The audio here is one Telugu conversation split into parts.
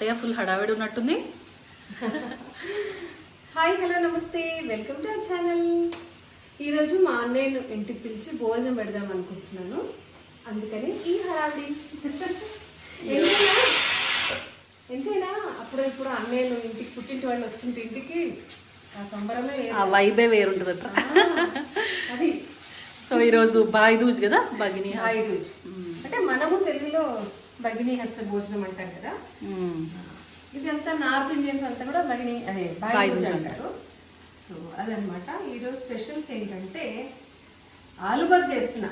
అత్తయ్య ఫుల్ హడావిడి ఉన్నట్టుంది. హాయ్ హలో నమస్తే. Welcome to our channel. ఈరోజు మా అన్నయ్యను ఇంటికి పిలిచి భోజనం పెడదాం అనుకుంటున్నాను. అందుకని ఈ హడావిడి. ఎంతైనా అప్పుడు ఇప్పుడు అన్నయ్యలు ఇంటికి పుట్టింటి వాళ్ళు వస్తుంటే ఇంటికి ఆ సంబరమే వైబే వేరుంటుందట ఆ, అది. సో ఈరోజు బాయ్ దూజ్ కదా భగిని? హాయ్ రోజు అంటే మనము తెలుగులో భగిని హస్త భోజనం అంటాం కదా. ఇదంతా నార్త్ ఇండియన్స్ అంతా కూడా భగిని అదే బాయ్ బాయ్ దూజ్ అంటారు. సో అదనమాట ఈరోజు స్పెషల్స్ ఏంటంటే ఆలుబత్ చేస్తున్నా.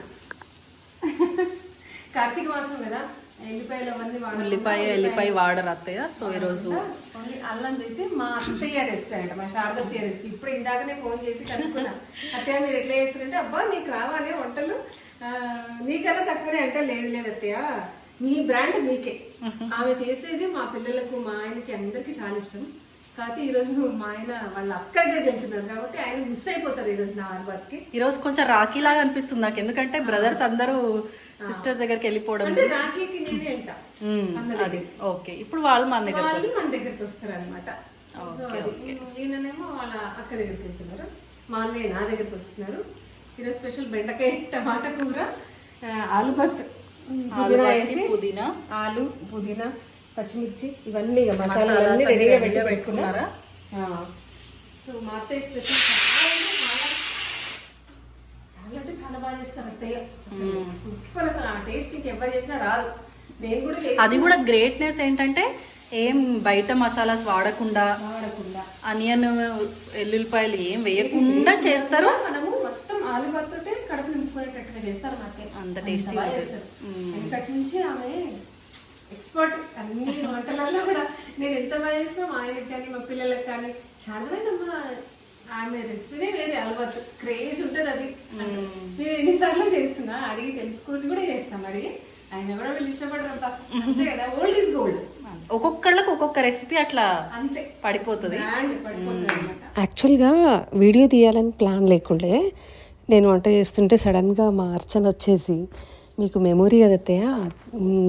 కార్తీక మాసం కదా. ఎల్లిపాయలు అవన్నీ ఉల్లిపాయ ఎల్లిపాయ వాడరు అత్తయ్య. సో ఈరోజు ఓన్లీ అల్లం చేసి మా అత్తయ్య రెసిపీ అంట మా శారదత్తయ్య రెసిపీ. ఇప్పుడు ఇందాకనే ఫోన్ చేసి కనుక్కున్నా. అత్తయ్య మీరు ఎట్లా చేస్తారంటే అబ్బా నీకు రావాలి వంటలు. నీకన్నా తక్కువనే అంటే లేదు లేదు అత్తయ్య. మీ బ్రాండ్ మీకే. ఆమె చేసేది మా పిల్లలకు మా ఆయనకి అందరికి చాలా ఇష్టం. కాకపోతే ఈ రోజు మా ఆయన వాళ్ళ అక్క దగ్గర వెళ్తున్నారు కాబట్టి ఆయన మిస్ అయిపోతారు ఈ రోజు నా ఆర్బాత్కి ఈరోజు కొంచెం రాఖీ లాగా అనిపిస్తుంది నాకు. ఎందుకంటే బ్రదర్స్ అందరూ సిస్టర్స్ దగ్గరికి వెళ్ళిపోవడం అంటే రాఖీకి నేనే. అది. ఓకే. ఇప్పుడు వాళ్ళు మన దగ్గర వాళ్ళు మన దగ్గరికి వస్తారు అనమాట ఓకే, ఈయననేమో వాళ్ళ అక్క దగ్గరికి వెళ్తున్నారు. మా అన్నయ్య నా దగ్గరికి వస్తున్నారు. ఈరోజు స్పెషల్ బెండకాయ టమాటా కూర ఆ, ఆలు బత్ పుదీనా వేసి పుదీనా. ఆలు పుదీనా పచ్చిమిర్చి ఇవన్నీ ఇక మసాలాలన్నీ రెడీగా పెట్టి పెట్టుకున్నారా? సో మా అత్తయ్య స్పెషల్ చాలా అంటే చాలా బాగా చేస్తారు అత్తయ్య. సూపర్ అసలు ఆ టేస్ట్ ఇంకెవ్వరు చేసినా రాదు. నేను కూడా అది కూడా గ్రేట్నెస్ ఏంటంటే ఏం బయట మసాలాస్ వాడకుండా వాడకుండా. అనియన్ ఎల్లుల్లిపాయలు ఏం వేయకుండా చేస్తారు. మనము మొత్తం ఆలు బత్తుంటే కడుపు నింపుకునేటట్టుగా చేస్తారు అంత ఉంటుంది. చేస్తారు. వెనకటి నుంచి ఆమె ఎక్స్పర్ట్ అన్ని వంటలలో కూడా నేను ఎంత చేసినా మా ఆయనకి కానీ మా పిల్లలకు కానీ శారదమ్మ ఆమె రెసిపీనే వేరే అలవాటు. క్రేజ్ ఉంటుంది అది. నేను ఎన్నిసార్లు చేస్తున్నా అడిగి తెలుసుకొని కూడా చేస్తాం మరి. ఆయన కూడా వీళ్ళు ఇష్టపడరు. అంతే కదా ఓల్డ్ ఈజ్ గోల్డ్ ఒక్కొక్కళ్ళకి ఒక్కొక్క రెసిపీ అట్లా అంతే. పడిపోతుంది. యాక్చువల్గా వీడియో తీయాలని ప్లాన్ లేకుండే నేను వంట చేస్తుంటే సడన్గా మా అర్చన వచ్చేసి మీకు మెమొరీ కదా అత్తయ్య?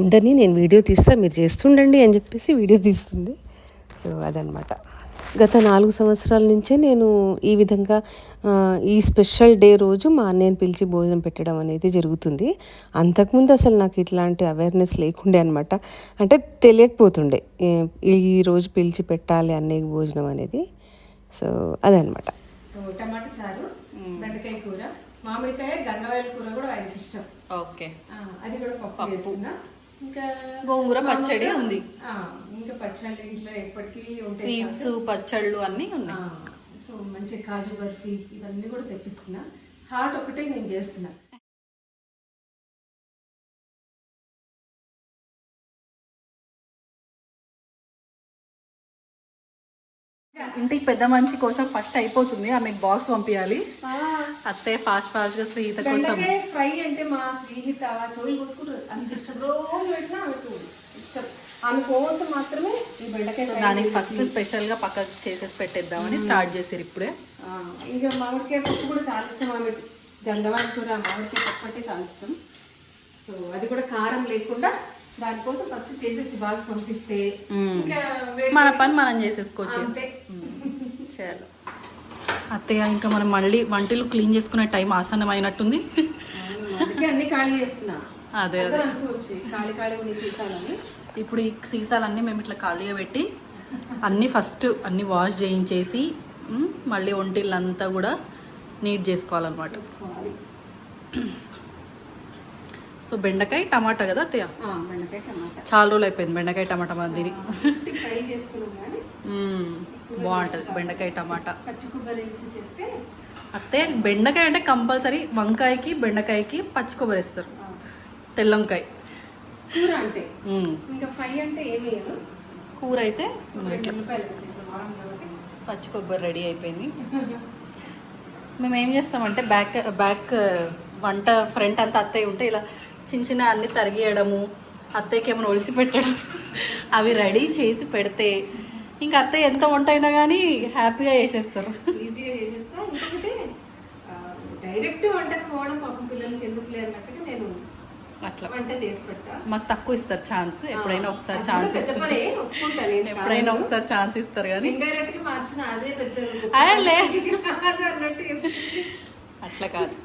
ఉండని నేను వీడియో తీస్తా మీరు చేస్తుండండి అని చెప్పేసి వీడియో తీస్తుంది. సో అదనమాట గత నాలుగు సంవత్సరాల నుంచే నేను ఈ విధంగా ఈ స్పెషల్ డే రోజు మా అన్నయ్యని పిలిచి భోజనం పెట్టడం అనేది జరుగుతుంది. అంతకుముందు అసలు నాకు ఇట్లాంటి అవేర్నెస్ లేకుండే అనమాట అంటే తెలియకపోతుండే ఈ రోజు పిలిచి పెట్టాలి అన్నయ్యకి భోజనం అనేది. సో అదనమాట సో టమాటా చారు బెండకాయ కూర మామిడికాయ గంగవాయల కూర కూడా ఆయనకి ఇష్టం. ఓకే. అది కూడా పప్పు చేస్తున్నా. ఇంకా గోంగూర పచ్చడి ఉంది. ఇంకా పచ్చళ్ళు ఇంట్లో ఎప్పటికీ స్వీట్స్ పచ్చళ్ళు అన్నీ ఉన్నాయి. సో మంచి కాజు బర్ఫీ ఇవన్నీ కూడా తెప్పిస్తున్నా. హాట్ ఒకటే నేను చేస్తున్నా. ఇంటికి పెద్ద మనిషి కోసం ఫస్ట్ అయిపోతుంది. ఆమెకు బాక్స్ పంపించాలి అత్తయ్య ఫాస్ట్ ఫాస్ట్గా శ్రీహిత కోసం. ఫ్రై అంటే మా కోసుకుంటుంది అంత ఇష్టం. రోజు పెట్టినా ఇష్టం. ఆమె కోసం మాత్రమే ఈ బెండకాయ దానికి ఫస్ట్ స్పెషల్గా పక్కకు చేసేసి పెట్టేద్దామని స్టార్ట్ చేసారు ఇప్పుడే. ఇంకా మామిడికాయ పప్పు కూడా చాలా ఇష్టం ఆమెకు. గంగవారి కూర మామిడికాయ పప్పు అంటే చాలా ఇష్టం. సో అది కూడా కారం లేకుండా దానికోసం ఫస్ట్ చేసేసి బాగా పంపిస్తే మన పని మనం చేసేసుకోవచ్చు. అంతే. చాలు అత్తయ్య ఇంకా మనం మళ్ళీ వంటలు క్లీన్ చేసుకునే టైం ఆసన్నమైనట్టుంది. అందుకే అన్ని ఖాళీ చేస్తున్నా. అదే ఈ ఖాళీ ఖాళీ ఇప్పుడు ఈ సీసాలన్నీ మేము ఇట్లా ఖాళీగా పెట్టి అన్నీ ఫస్ట్ అన్నీ వాష్ చేయించేసి మళ్ళీ ఒంటిళ్ళంతా కూడా నీట్ చేసుకోవాలన్నమాట. సో బెండకాయ టమాటా కదా అత్తయ్య? ఆ, బెండకాయ టమాటా. చాలా రోజులు అయిపోయింది బెండకాయ టమాటా కానీ బాగుంటుంది బెండకాయ టమాటా. పచ్చి కొబ్బరి చేస్తే అత్తయ్య బెండకాయ అంటే కంపల్సరీ వంకాయకి బెండకాయకి పచ్చి కొబ్బరి వేస్తారు. తెల్ల వంకాయ కూర అంటే? మ్మ్. ఇంకా ఫ్రై అంటే ఏమి వేయను కూర అయితే పచ్చి కొబ్బరి రెడీ అయిపోయింది. మేము ఏం చేస్తామంటే బ్యాక్ బ్యాక్ వంట ఫ్రంట్ అంతా అత్తయ్య ఉంటే ఇలా చిన్న చిన్న అన్ని తరిగేయడము అత్తయ్యకి ఏమైనా ఒలిచి పెట్టడం అవి రెడీ చేసి పెడితే ఇంకా అత్తయ్య ఎంత వంట అయినా కానీ హ్యాపీగా చేసేస్తారు. ఈజీగా చేసేస్తా. ఇంకొకటి డైరెక్ట్ వంటకు పోవడం పాపం పిల్లలకి ఎందుకు లేదన్నట్టుగా నేను అట్లా. వంట చేసి పెడతా. మాకు తక్కువ ఇస్తారు ఛాన్స్. ఎప్పుడైనా ఒకసారి ఛాన్స్ ఇస్తారు ఎప్పుడైనా ఒకసారి ఛాన్స్ ఇస్తారు కానీ ఇండైరెక్ట్గా మార్చిన అదే పెద్ద. అట్లా కాదు.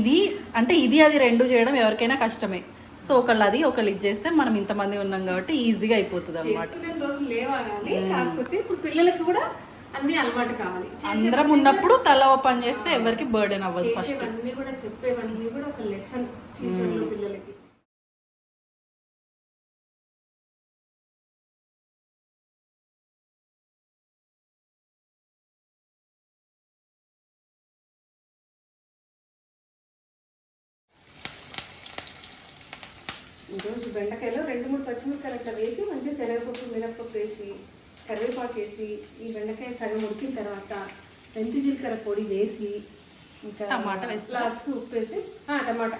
ఇది అంటే ఇది అది రెండు చేయడం ఎవరికైనా కష్టమే. సో ఒకళ్ళు అది ఒకళ్ళు ఇది చేస్తే మనం ఇంతమంది ఉన్నాం కాబట్టి ఈజీగా అయిపోతుంది అనమాట చేసుకునే రోజులు లేవా కానీ కాకపోతే ఇప్పుడు పిల్లలకి కూడా అన్ని అలవాటు కావాలి. అందరం ఉన్నప్పుడు తల పని చేస్తే ఎవరికి బర్డెన్ అవ్వదు ఫస్ట్ కూడా చెప్పేవన్నీ కూడా ఒక లెసన్ ఫ్యూచర్లో పిల్లలకి. ఈరోజు బెండకాయలో రెండు మూడు పచ్చిమిరపకాయలు అట్లా వేసి మంచిగా శనగపప్పు మినప్పప్పు వేసి కరివేపాకు వేసి ఈ బెండకాయ సగం ఉడికిన తర్వాత మెంతి జీలకర్ర పొడి వేసి ఇంకా టమాటా వేస్తా? లాస్ట్కి ఉప్పు వేసి టమాటా.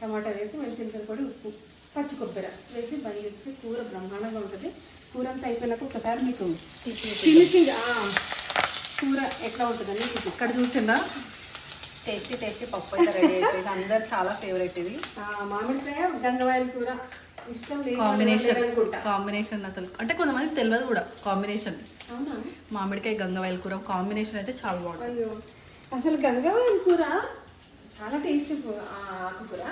టమాటా వేసి మెంతి జీలకర్ర పొడి ఉప్పు పచ్చి కొబ్బరి వేసి బంద్ చేస్తే కూర బ్రహ్మాండంగా ఉంటుంది. కూర అంతా అయిపోయినాక ఒకసారి మీకు ఫినిషింగ్ కూర ఎట్లా ఉంటుందని ఇక్కడ చూసిందా? టేస్టీ టేస్టీ పప్పు అయితే రెడీ అయిపోయింది. అందరు చాలా ఫేవరెట్ ఇది. ఆ, మామిడికాయ గంగవాయల కూర. ఇష్టం లేదు కాంబినేషన్ కాంబినేషన్ అసలు. అంటే కొంతమందికి తెలియదు కూడా కాంబినేషన్ అవునా? మామిడికాయ గంగవాయల కూర కాంబినేషన్ అయితే చాలా బాగుంటుంది. అసలు గంగవాయల కూర చాలా టేస్టీ ఆకుకూర.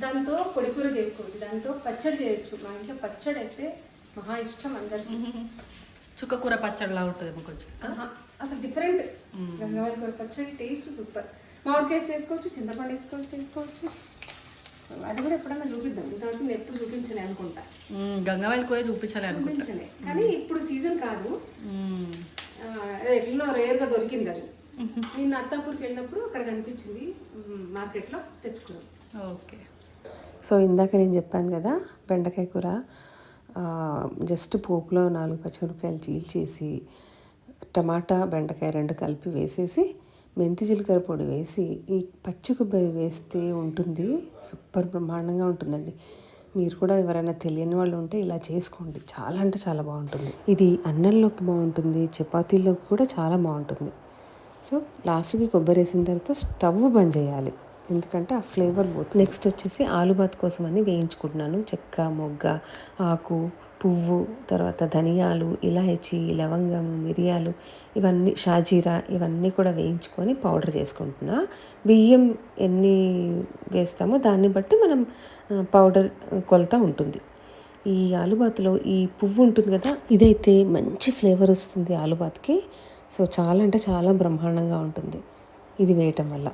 దాంతో పొడి కూర చేసుకోవచ్చు. దాంతో పచ్చడి చేయొచ్చు. మా ఇంట్లో పచ్చడి అయితే మహా ఇష్టం అందరికి. చుక్క కూర పచ్చడిలా ఉంటుంది కొంచెం. అసలు డిఫరెంట్ గంగవాయల కూర పచ్చడి టేస్ట్ సూపర్ మామిడికాయ చేసుకోవచ్చు చింతపండు వేసుకోవచ్చు చేసుకోవచ్చు. అది కూడా ఎప్పుడన్నా చూపిద్దాం. ఇంతవరకు నేను ఎప్పుడు చూపించలే అనుకుంటా. మ్మ్, గంగవాయల కూర చూపించాలి అనుకుంటా. చూపించలే. కానీ ఇప్పుడు సీజన్ కాదు. ఎల్లో రేర్గా దొరికింది అది. నేను అత్తాపూర్కి వెళ్ళినప్పుడు అక్కడ కనిపించింది. మార్కెట్లో తెచ్చుకున్నాం. ఓకే. సో ఇందాక నేను చెప్పాను కదా బెండకాయ కూర జస్ట్ పోపులో నాలుగు పచ్చిమిరపకాయలు చీల్చేసి టమాటా బెండకాయ రెండు కలిపి వేసేసి మెంతి జీలకర్ర పొడి వేసి ఈ పచ్చి కొబ్బరి వేస్తే ఉంటుంది. సూపర్ బ్రహ్మాండంగా ఉంటుందండి. మీరు కూడా ఎవరైనా తెలియని వాళ్ళు ఉంటే ఇలా చేసుకోండి. చాలా అంటే చాలా బాగుంటుంది. ఇది అన్నంలోకి బాగుంటుంది చపాతీలోకి కూడా చాలా బాగుంటుంది. సో లాస్ట్కి కొబ్బరి వేసిన తర్వాత స్టవ్ బంద్ చేయాలి. ఎందుకంటే ఆ ఫ్లేవర్ పోతుంది. నెక్స్ట్ వచ్చేసి ఆలుబాత్ కోసం అని వేయించుకుంటున్నాను. చెక్క మొగ్గ ఆకు పువ్వు తర్వాత ధనియాలు ఇలాయచి లవంగం మిరియాలు ఇవన్నీ షాజీరా ఇవన్నీ కూడా వేయించుకొని పౌడర్ చేసుకుంటున్నా. బియ్యం ఎన్ని వేస్తామో దాన్ని బట్టి మనం పౌడర్ కొలత ఉంటుంది. ఈ ఆలుబాతులో ఈ పువ్వు ఉంటుంది కదా ఇదైతే మంచి ఫ్లేవర్ వస్తుంది ఆలుబాత్కి. సో చాలా అంటే చాలా బ్రహ్మాండంగా ఉంటుంది ఇది వేయటం వల్ల.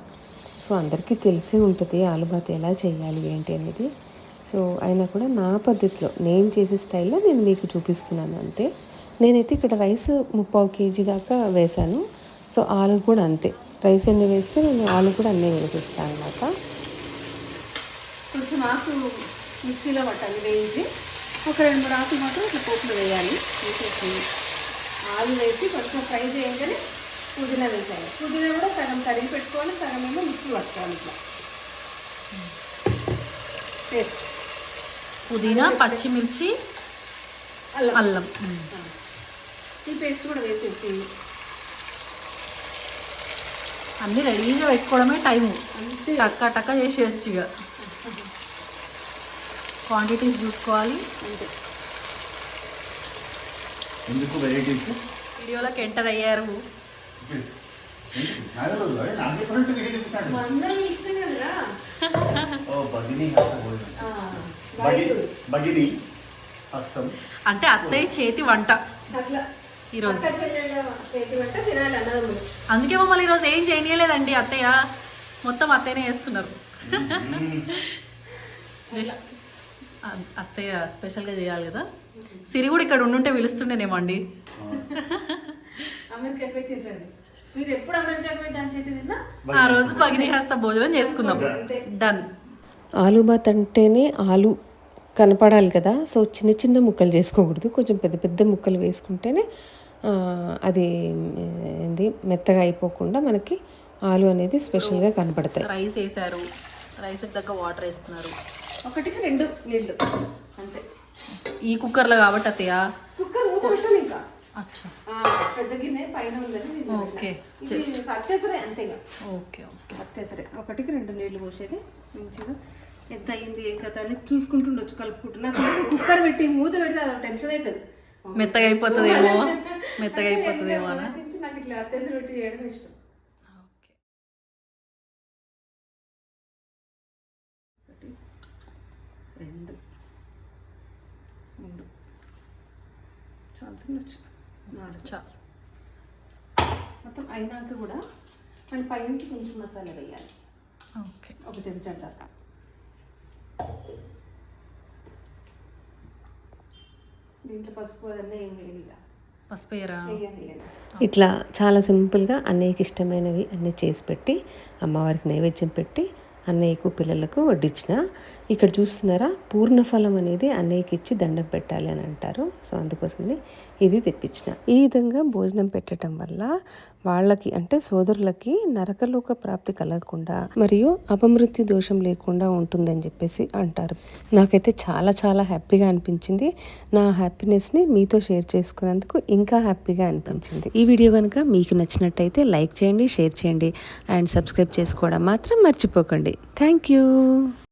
సో అందరికీ తెలిసే ఉంటుంది ఆలుబాత్ ఎలా చేయాలి ఏంటి అనేది. సో అయినా కూడా నా పద్ధతిలో నేను చేసే స్టైల్లో నేను మీకు చూపిస్తున్నాను అంతే. నేనైతే ఇక్కడ రైస్ ముప్పావు కేజీ దాకా వేశాను. సో ఆలు కూడా అంతే. రైస్ ఎన్ని వేస్తే నేను ఆలు కూడా అన్నీ వేసేస్తాను అనమాట కొంచెం ఆకు మిక్సీలో పట్టాలి వేయించి. ఒక రెండు మూడు ఆకులు మాత్రం ఇట్లా పోపులో వేయాలి. వేసేసి ఆలు వేసి కొంచెం ఫ్రై చేయగానే పుదీనా వేసాలి పుదీనా కూడా సగం తరిగి పెట్టుకోవాలి సగం ఏమో మిక్సీ పట్టుకోవాలి ఇట్లా. పేస్ట్ పుదీనా పచ్చిమిర్చి అల్లం. ఈ పేస్ట్ కూడా వేసేసి అన్నీ రెడీగా పెట్టుకోవడమే టైము. అంతే. టక్క టక్క చేసేయచ్చు ఇక. క్వాంటిటీస్ చూసుకోవాలి. అంతే. ఎందుకు వెరైటీస్? వీడియోలోకి ఎంటర్ అయ్యారు. అందరం ఇష్టం కదా భగిని హస్తం. అంటే అత్తయ్య చేతి వంట. అట్లా. ఈరోజు. అందుకే మమ్మల్ని ఈరోజు ఏం చేయనీయలేదండి అత్తయ్య. మొత్తం అత్తయ్యనే చేస్తున్నారు. జస్ట్ అత్తయ్య స్పెషల్గా చేయాలి కదా. సిరి కూడా ఇక్కడ ఉండుంటే పిలుస్తుండేనేమో అండి. మీరు ఎప్పుడు ఆ రోజు పగిడి హస్త భోజనం చేసుకుందాం. డన్. ఆలుబాత్ అంటేనే ఆలు కనపడాలి కదా. సో చిన్న చిన్న ముక్కలు చేసుకోకూడదు. కొంచెం పెద్ద పెద్ద ముక్కలు వేసుకుంటేనే అది ఏంది మెత్తగా అయిపోకుండా మనకి ఆలు అనేది స్పెషల్గా కనపడతాయి. రైస్ వేసారు రైస్ దగ్గర వాటర్ వేస్తున్నారు. ఒకటికి రెండు నీళ్ళు. అంతే. ఈ కుక్కర్లో కాబట్టి అత్తయ్య? కుక్కర్ ఇంకా. అచ్చా. పెద్ద గిన్నె పైన ఉందని ఓకే. అత్యవసరే అంతేగా ఓకే ఓకే. అత్యవసరే ఒకటికి రెండు నీళ్ళు పోసేది. మంచిగా ఎంత అయింది ఏ కథ అని చూసుకుంటుండొచ్చు కలుపుకుంటూ. నాకు కుక్కర్ పెట్టి మూత పెడితే అది టెన్షన్ అవుతుంది మెత్తగా అయిపోతుందేమో? మెత్తగా అయిపోతుందేమో నాకు ఇట్లా అత్తేసి పెట్టి చేయడం ఇష్టం. రెండు మూడు. చాలా తినొచ్చు. నాలుగు. చాలు. మొత్తం అయినాక కూడా మళ్ళీ పైనుంచి కొంచెం మసాలా వేయాలి. ఓకే. ఒక చెంచా దీంట్లో పసుపు అదన్నీ ఏం వేయాలి ఇట్లా చాలా సింపుల్గా అన్నయ్యకి ఇష్టమైనవి అన్నీ చేసి పెట్టి అమ్మవారికి నైవేద్యం పెట్టి అన్నయ్యకు పిల్లలకు వడ్డించిన ఇక్కడ చూస్తున్నారా పూర్ణఫలం అనేది అన్నయ్యకి ఇచ్చి దండం పెట్టాలి అని అంటారు. సో అందుకోసమని ఇది తెప్పించిన. ఈ విధంగా భోజనం పెట్టడం వల్ల వాళ్ళకి అంటే సోదరులకి నరకలోక ప్రాప్తి కలగకుండా మరియు అపమృత్యు దోషం లేకుండా ఉంటుందని చెప్పేసి అంటారు. నాకైతే చాలా చాలా హ్యాపీగా అనిపించింది. నా హ్యాపీనెస్ని మీతో షేర్ చేసుకున్నందుకు ఇంకా హ్యాపీగా అనిపించింది. ఈ వీడియో కనుక మీకు నచ్చినట్టయితే లైక్ చేయండి షేర్ చేయండి అండ్ సబ్స్క్రైబ్ చేసుకోవడం మాత్రం మర్చిపోకండి. Thank you.